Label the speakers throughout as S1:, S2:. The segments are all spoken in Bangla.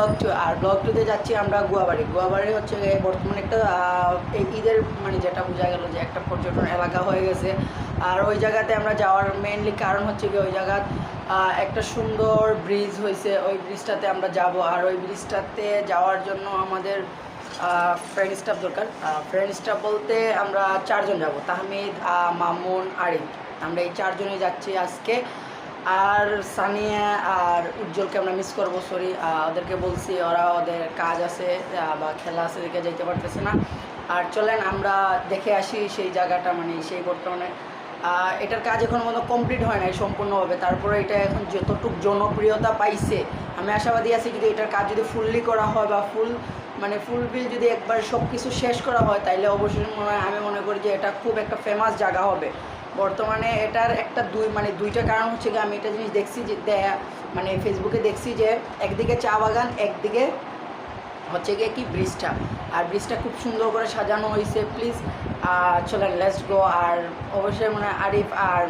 S1: ব্লগ টু আর ব্লগ টুতে যাচ্ছি আমরা গুয়াবাড়ি। গুয়াবাড়ি হচ্ছে বর্তমানে একটা ঈদের মানে যেটা বোঝা গেল যে একটা পর্যটন এলাকা হয়ে গেছে। আর ওই জায়গাতে আমরা যাওয়ার মেইনলি কারণ হচ্ছে কি ওই জায়গাত আহ, একটা সুন্দর ব্রিজ হয়েছে ওই ব্রিজটাতে আমরা যাব। আর ওই ব্রিজটাতে যাওয়ার জন্য আমাদের ফ্রেন্ড স্টাফ দরকার। ফ্রেন্ড স্টাফ বলতে আমরা চারজন যাব। তাহমিদ মামুন আরিফ। আমরা এই চারজনই যাচ্ছি আজকে। আর সানিয়া আর উজ্জ্বলকে আমরা মিস করব সরি ওদেরকে বলছি, ওরা ওদের কাজ আছে বা খেলা আছে দেখে যেতে পারতেছে না। আর চলেন, আমরা দেখে আসি সেই জায়গাটা মানে সেই বর্তমানে। এটার কাজ এখন মতো কমপ্লিট হয় নাই সম্পূর্ণভাবে। তারপরে এটা এখন যতটুক জনপ্রিয়তা পাইছে, আমি আশাবাদী আছি যদি এটার কাজ যদি ফুললি করা হয় বা ফুল মানে ফুলফিল যদি একবার সব কিছু শেষ করা হয়, তাইলে অবশ্যই মনে হয়, আমি মনে করি যে এটা খুব একটা ফেমাস জায়গা হবে। বর্তমানে এটার একটা দুই মানে দুইটা কারণ হচ্ছে কি আমি এটা জিনিস দেখছি যে মানে ফেসবুকে দেখছি যে একদিকে চা বাগান একদিকে হচ্ছে গিয়ে কি ব্রিজটা। আর ব্রিজটা খুব সুন্দর করে সাজানো হয়েছে প্লিজ চলেন লেটস গো আর অবশ্যই মানে আরিফ আর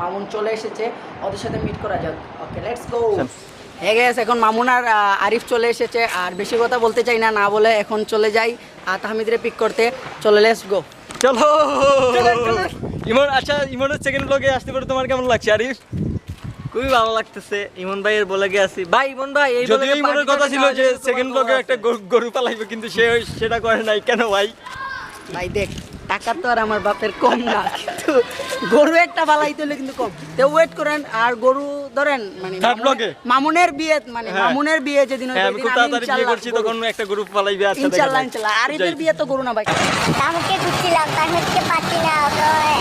S1: মামুন চলে এসেছে ওদের সাথে মিট করা যাক। ওকে লেটস গো হয়ে এখন মামুন আর আরিফ চলে এসেছে। আর বেশি কথা বলতে চাই না না বলে এখন চলে যাই আর তাহমিদরে পিক করতে। চলে লেটস গো
S2: চলো। ইমন আচ্ছা ইমনের সেকেন্ড ব্লগে আসতে পারে তোমার কেমন লাগছে আরিফ?
S3: খুবই ভালো লাগতেছে। ইমন ভাইয়ের বলে আছি। ভাই ইমন ভাই এই যদি
S2: ইমনের কথা ছিল যে সেকেন্ড
S3: কোনো
S2: ব্লগে একটা গরু- গরু পালাইবে কিন্তু সে সেটা করে নাই। কেন ভাই?
S1: ভাই দেখ টাকা তো আর আমার বাপের কম না কিন্তু গরু একটা বালাইতে হলে কিন্তু কম। তো ওয়েট করেন আর গরু ধরেন মানে মামুনের- বিয়ে মানে
S2: হ্যাঁ।
S1: মামুনের বিয়ে যেদিন
S2: হ্যাঁ খুব তাড়াতাড়ি বিয়ে
S1: ইনশাল্লাহ ইনশাল্লাহ তো গরু না ভাই।
S4: তামুককে খুঁজছিলাম তামুককে পাচ্ছি না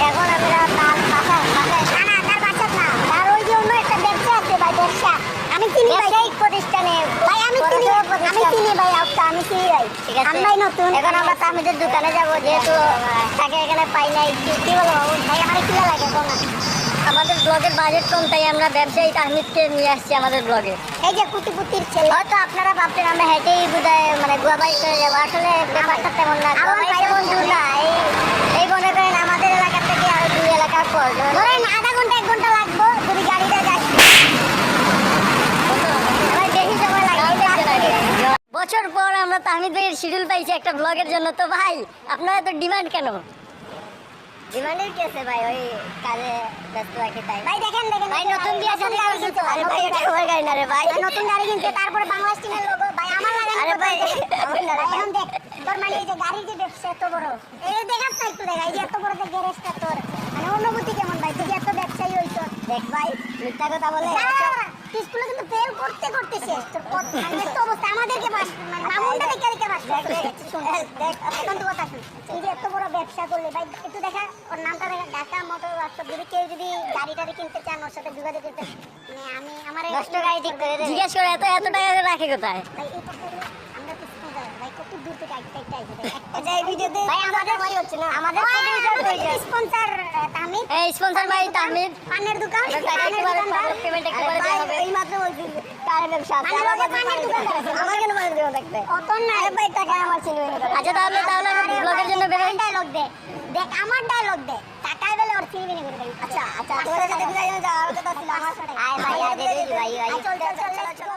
S4: এখন আমরা তার বাসা বাসায় না না তার বাসা না। তার ওই যে অন্য একটা ব্যবসা আছে ভাই ব্যবসা। আমি চিনি ভাই। আমি চিনি ভাই আপনি আমি চিনি ভাই ঠিক আছে। আমরাই নতুন। এখন আমরা তামিদের দোকানে যাব যেহেতু তাকে এখানে পাই নাই। কি বলব ভাই আমার কি লাগে আমাদের ব্লগের বাজেট কম তাই আমরা ব্যবসায়ী তাহমিদকে নিয়ে আসছি আমাদের ব্লগে এই যে কুটি পুতির ছেলে। হয়তো আপনারা ভাবছেন আমরা হেঁটেই বোধহয় মানে গোয়াবাড়ি চলে যাব। আসলে ব্যাপারটা তেমন না। আমার ভাই বন্ধু না এই এই মনে করেন আমাদের এলাকা থেকে আরও দুই এলাকার পর ধরেন আধা ঘণ্টা এক ঘণ্টা লাগবো যদি গাড়িটা যাচ্ছে এবার বেশি সময় লাগে বছর পর আমরা তাহমিদ ভাইয়ের শিডিউল পাইছি একটা ব্লগের জন্য। তো ভাই আপনারা তো ডিমান্ড কেন? ডিমান্ডের কি আছে ভাই? ওই কাজে ব্যস্ত রাখি তাই। ভাই দেখেন দেখেন। ভাই নতুন বিয়ে শাদী করছে আরে ভাই এটা আমার গাড়ি না রে ভাই নতুন গাড়ি কিনছে তারপরে বাংলাদেশ টিমের লোগো ভাই আমার লাগানো আরে ভাই এখন দেখ তোর মানে এই যে গাড়ির যে ব্যবসা এত বড়। এই দেখাস না একটু দেখা এই যে এত বড় যে গ্যারেজটা তোর। মানে অনুভূতি কেমন ভাই? তুই এত ব্যবসায়ী হইছ দেখ ভাই মিথ্যা কথা বলে স্কুলে কিন্তু ফেল করতে করতে শেষ। তোর এত অবস্থা। আমাদেরকে বাস মানে মামুনটা দেখে দেখে বাস এখন তো কথা শুন। এই যে এত বড় ব্যবসা করলে ভাই একটু দেখা ওর নামটা দেখা ঢাকা মোটর ওয়ার্কশপ। যদি কেউ যদি গাড়ি টাড়ি কিনতে চান ওর সাথে যোগাযোগ করতে মানে আমি আমার দশ গাড়ি ঠিক করে জিজ্ঞেস করে এত এত টাকা রাখে কোথায়? ভাই এই ভাই কত দূর থেকে আইতে আইতে আচ্ছা এই ভিডিওতে ভাই আমাদের বাড়ি হচ্ছে না আমাদের স্পন্সর তাহমিদ এই স্পন্সর ভাই তাহমিদ পানের দোকান পানের দোকান পেমেন্ট একটু করে দেওয়া হবে এই মাত্র বলছি তার ব্যবসা আছে পানের দোকান আমার কেন পানের দোকান থাকবে অত না ভাই টাকা আমার ছিল আচ্ছা তাহলে তাহলে ব্লগের জন্য বেরোই ডায়লগ দে দেখ আমার ডায়লগ দে টাকায় বেলে ওর চিনি বিনি করে আচ্ছা আচ্ছা না যাওয়ার কথা ছিল আমার সাথে আয় ভাই আয় দে ভাই ভাই চল চল চল চল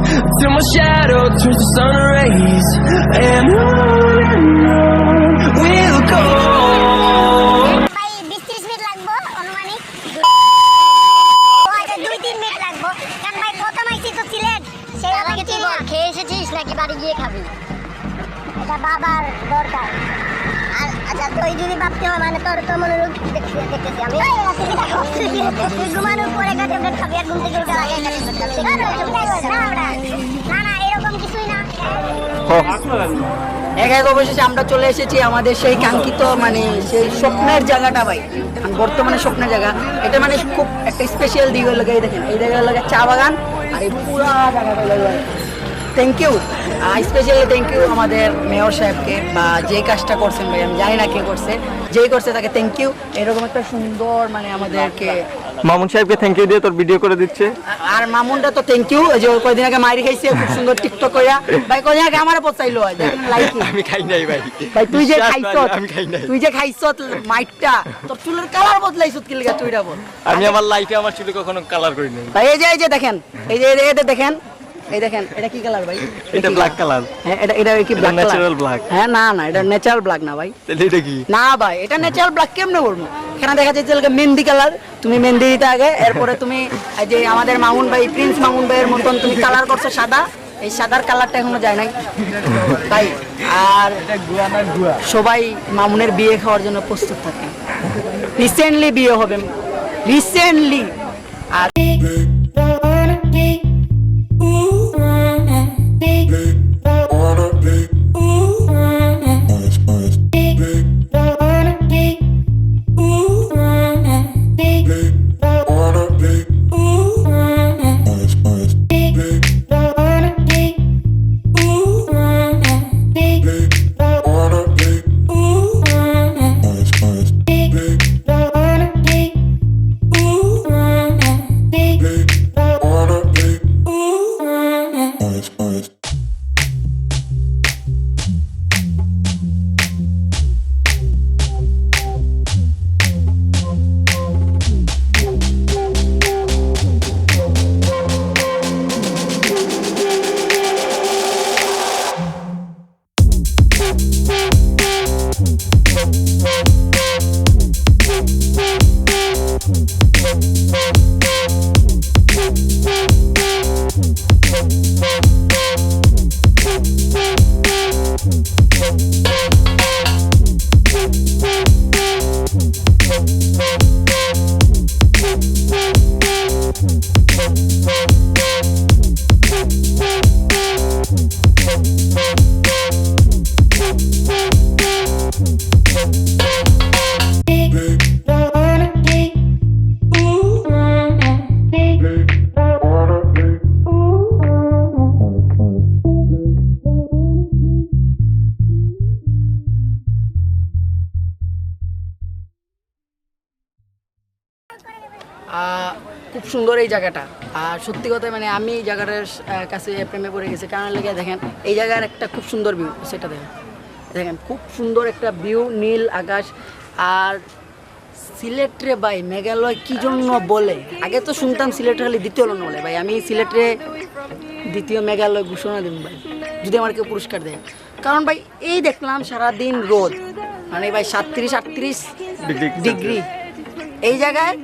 S5: till my shadow turns to sun rays. And on and on we'll go.
S4: বিশ ত্রিশ মিনিট লাগবো অনুমানিক ও আচ্ছা দুই তিন মিনিট লাগবো কারণ ভাই প্রথম তো সিলেট সেই আগে তুই বল খেয়ে এসেছিস নাকি বাড়ি গিয়ে খাবি এটা বাবার দরকার
S1: এক এক অবশেষে আমরা চলে এসেছি আমাদের সেই কাঙ্ক্ষিত মানে সেই স্বপ্নের জায়গাটা ভাই। মানে বর্তমানে স্বপ্নের জায়গা। এটা মানে খুব একটা স্পেশাল দিক হলো এই দেখেন, এই জায়গায় লাগে চা বাগান আর এই পুরা জায়গাটা thank you specially thank you আমাদের মেয়র সাহেবকে বা যে কাজটা করছেন ভাই আমি জানি না কে করছে। যেই করছে তাকে থ্যাংক ইউ এরকম একটা সুন্দর মানে আমাদেরকে
S2: মামুন সাহেবকে থ্যাংক ইউ দিয়ে তোর ভিডিও করে দিচ্ছে।
S1: আর মামুনটা তো থ্যাংক ইউ যে ও কয়দিন আগে মাইরি খাইছে খুব সুন্দর টিকটক কইরা। ভাই কয়দিন আগে আমার পচাইলো দেখেন লাইক
S2: আমি খাই নাই ভাই।
S1: ভাই তুই যে খাইছ
S2: আমি খাই নাই।
S1: তুই যে খাইছ মাইটটা তোর চুলের কালার বদলাইছ কি লিগা তুইটা বল।
S2: আমি আমার লাইফে আমার চুলে কখনো কালার করি নাই।
S1: ভাই এই যে এই যে দেখেন এই যে এই যে- এই যে দেখেন এই দেখেন এটা কি কালার ভাই?
S2: এটা ব্ল্যাক কালার
S1: হ্যাঁ এটা এটা কি ব্ল্যাক
S2: natural black।
S1: হ্যাঁ না না এটা ন্যাচারাল ব্ল্যাক না ভাই।
S2: তাহলে এটা কি?
S1: না ভাই এটা ন্যাচারাল ব্ল্যাক কেমনে বলব? এখানে দেখা যাচ্ছে এলাকা মেহেন্দি কালার তুমি মেহেন্দি দিতে আগে এরপরে তুমি যে আমাদের মামুন ভাই প্রিন্স মামুন ভাইয়ের মতন তুমি কালার করছ সাদা। এই সাদার কালারটা এখনও যায় নাই। ভাই আর সবাই মামুনের বিয়ে খাওয়ার জন্য প্রস্তুত থাকে। রিসেন্টলি বিয়ে হবে। রিসেন্টলি আর এই জায়গাটা। আর সত্যি কথা মানে আমি এই জায়গাটার কাছে প্রেমে পড়ে গেছি। কারণ লেগে দেখেন এই জায়গার একটা খুব সুন্দর ভিউ সেটা দেখেন। দেখেন খুব সুন্দর একটা ভিউ নীল আকাশ। আর সিলেটরে ভাই মেঘালয় কি জন্য বলে? আগে তো শুনতাম সিলেটে খালি দ্বিতীয় লোন বলে। ভাই আমি সিলেটে দ্বিতীয় মেঘালয় ঘোষণা দেব ভাই। যদি আমার কেউ পুরস্কার দেয়। কারণ ভাই এই দেখলাম সারাদিন রোদ। মানে ভাই সাতত্রিশ আটত্রিশ
S2: ডিগ্রি।
S1: এই জায়গায়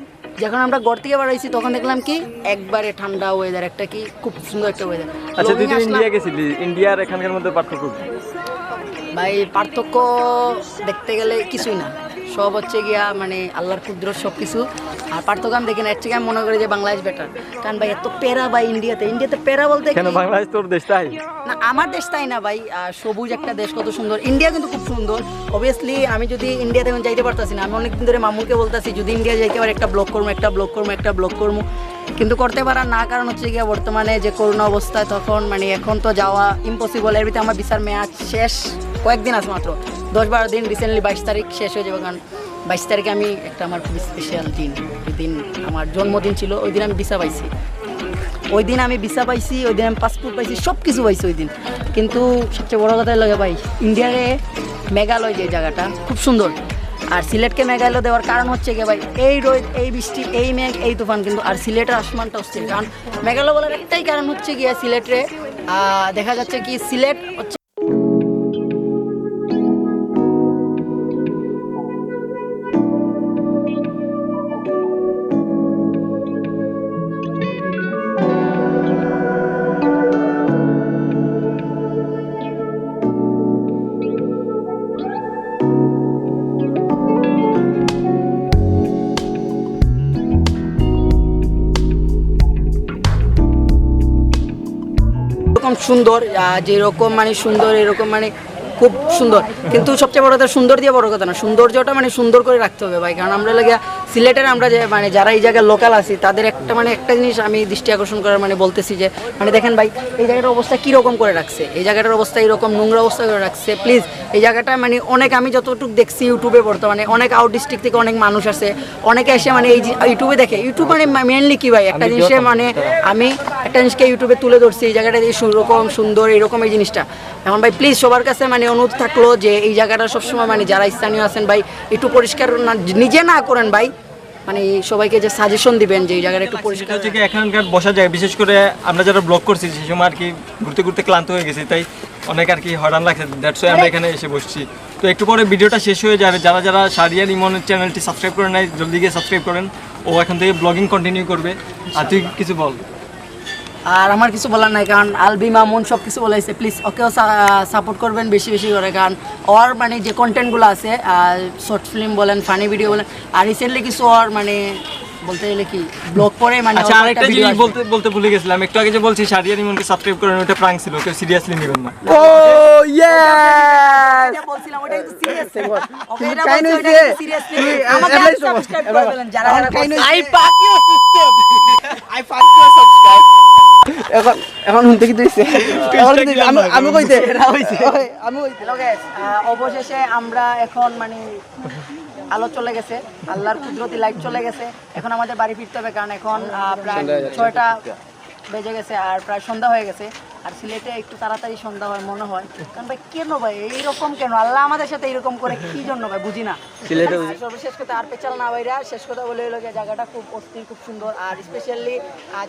S1: যখন আমরা গড় থেকে বাড়াইছি তখন দেখলাম কি একবারে ঠান্ডা ওয়েদার একটা কি খুব সুন্দর একটা ওয়েদার
S2: আচ্ছা তুই ইন্ডিয়া গেছিলি। ইন্ডিয়ার এখানকার মধ্যে পার্থক্য?
S1: ভাই পার্থক্য দেখতে গেলে কিছুই না। সব হচ্ছে গিয়া মানে আল্লাহর ক্ষুদ্র সব কিছু আর পার্থক্য আমি দেখি না এর থেকে আমি মনে করি যে বাংলাদেশ বেটার কারণ ভাই এত পেরা ভাই ইন্ডিয়াতে। ইন্ডিয়াতে পেরা বলতে
S2: কেন বাংলাদেশ তোর দেশ তাই?
S1: না আমার দেশ তাই না ভাই। সবুজ একটা দেশ কত সুন্দর। ইন্ডিয়া কিন্তু খুব সুন্দর। অবভিয়াসলি আমি যদি ইন্ডিয়াতে এখন যাইতে পারতাছি না আমি অনেকদিন ধরে মামুকে বলতাছি যদি ইন্ডিয়া যাইতে পারে একটা ব্লক করব একটা ব্লক করব একটা ব্লক করব কিন্তু করতে পারার না কারণ হচ্ছে গিয়ে বর্তমানে যে করোনা অবস্থায় তখন মানে এখন তো যাওয়া ইম্পসিবল এর ভিতরে আমার বিচার মেয়াদ শেষ। কয়েকদিন আছে মাত্র। দশ বারো দিন রিসেন্টলি বাইশ তারিখ শেষ হয়ে যাবে, কারণ বাইশ তারিখে আমি একটা আমার খুব স্পেশাল দিন। ওই দিন আমার জন্মদিন ছিল, ওই দিন আমি ভিসা পাইছি। ওই দিন আমি ভিসা পাইছি, ওই দিন আমি পাসপোর্ট পাইছি সব কিছু পাইছি ওই দিন। কিন্তু সবচেয়ে বড় কথা লাগে ভাই ইন্ডিয়ারে মেঘালয় যে জায়গাটা, খুব সুন্দর। আর সিলেটকে মেঘালয় দেওয়ার কারণ হচ্ছে কি ভাই, এই রোদ, এই বৃষ্টি, এই মেঘ, এই তুফান কিন্তু, আর সিলেটের আসমানটা হচ্ছে কারণ মেঘালয় বলার একটাই কারণ হচ্ছে গিয়ে সিলেটে দেখা যাচ্ছে কি সিলেট হচ্ছে এরকম সুন্দর যেরকম মানে সুন্দর, এরকম মানে খুব সুন্দর। কিন্তু সবচেয়ে বড় কথা সুন্দর দিয়ে বড় কথা না, সৌন্দর্যটা মানে সুন্দর করে রাখতে হবে ভাই। কারণ আমরা লাগে সিলেটের আমরা যে মানে যারা এই জায়গায় লোকাল আছি তাদের একটা মানে একটা জিনিস আমি দৃষ্টি আকর্ষণ করার মানে বলতেছি যে মানে দেখেন ভাই এই জায়গাটার অবস্থা কীরকম করে রাখছে? এই জায়গাটার অবস্থা এরকম নোংরা অবস্থা করে রাখছে? প্লিজ এই জায়গাটা মানে অনেক আমি যতটুকু দেখছি ইউটিউবে বর্তমানে অনেক আউট ডিস্ট্রিক্ট থেকে অনেক মানুষ আছে অনেকে এসে মানে এই যে ইউটিউবে দেখে ইউটিউব মানে মেনলি কী ভাই? একটা জিনিসে মানে আমি একটা জিনিসকে ইউটিউবে তুলে ধরছি এই জায়গাটা এই সুরকম সুন্দর এরকম এই জিনিসটা। এখন ভাই প্লিজ সবার কাছে মানে অনুরোধ থাকল যে এই জায়গাটা সবসময় মানে যারা স্থানীয় আছেন ভাই একটু পরিষ্কার না নিজে না করেন ভাই মানে সবাইকে যে সাজেশন দিবেন যে এই জায়গাটা একটু পরিষ্কার
S2: থেকে এখানকার বসা যায় বিশেষ করে আমরা যারা ব্লগ করছি সেই সময় আর কি ঘুরতে ঘুরতে ক্লান্ত হয়ে গেছি তাই অনেক আর কি হরান লাগছে। দ্যাটস ওয়াই আমরা এখানে এসে বসছি। তো একটু পরে ভিডিওটা শেষ হয়ে যাবে। যারা যারা সারিয়ার ইমনের চ্যানেলটি সাবস্ক্রাইব করে নেয় জলদি গিয়ে সাবস্ক্রাইব করেন। ও এখন থেকে ব্লগিং কন্টিনিউ করবে। আর তুই কিছু বল।
S1: আর আমার কিছু বলার নাই কারণ আলবি মামুন সব কিছু বলেছে প্লিজ ওকেও সাপোর্ট করবেন বেশি বেশি করে কারণ ওর মানে যে কন্টেন্টগুলো আছে শর্ট ফিল্ম বলেন ফানি ভিডিও বলেন আর রিসেন্টলি কিছু ওর মানে বলতে গেলে কি ব্লগ করে মানে
S2: আচ্ছা আরেকটা জিনিস বলতে বলতে ভুলে গেছিলাম একটু আগে যে বলছি সারিয়ার ইমনকে সাবস্ক্রাইব করেন ওটা প্রাঙ্ক ছিল কেউ সিরিয়াসলি নেবেন না।
S3: ও ইয়েস
S1: বলছিলাম ওটা কিন্তু সিরিয়াস ওকে এটা বলছি ওটা সিরিয়াসলি আমাকে সাবস্ক্রাইব করে দিলেন যারা যারা
S3: কাহিনী
S1: করছে।
S3: আই পাক ইউ সিস্টেম আই পাক ইউ সাবস্ক্রাইব এখন এখন শুনতে কি দিছে? আমি আমি কইতে আমি কইতে।
S1: অবশেষে আমরা এখন মানে আলো চলে গেছে আল্লাহর কুদরতি লাইট চলে গেছে। এখন আমাদের বাড়ি ফিরতে হবে কারণ এখন আহ, প্রায় ছয়টা বেজে গেছে আর প্রায় সন্ধ্যা হয়ে গেছে। আর সিলেটে একটু তাড়াতাড়ি সন্ধ্যা হয় মনে হয়। কারণ ভাই কেন ভাই? এইরকম কেন? আল্লাহ আমাদের সাথে এরকম করে কি জন্য ভাই? বুঝি না। আর সর্বশেষ কথা আর পেছাল না ভাইরা শেষ কথা বলে হলো জায়গাটা খুব অস্থির খুব সুন্দর। আর স্পেশালি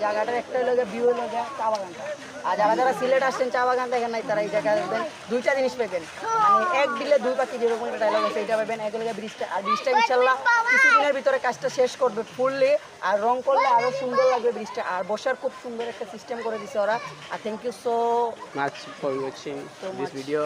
S1: জায়গাটার একটা হলো ভিউ হলো চা বাগানটা আর যারা যারা সিলেট আসছেন চা বাগান দেখেন নাই তারা এই জায়গায় দেখবেন দুইটা জিনিস পাবেন। মানে এক দিলে দুই পাখি যেরকম একটা ডায়লগ আছে এটা পাবেন। এক হলো ব্রিজটা আর ব্রিজটা ইনশাল্লাহ কিছুদিনের ভিতরে কাজটা শেষ করবে ফুললে আর রং করলে আরও সুন্দর লাগবে ব্রিজটা আর বসার খুব সুন্দর একটা সিস্টেম করে দিছে ওরা। আর thank you so
S3: much for watching
S1: So
S3: this
S1: much.
S3: video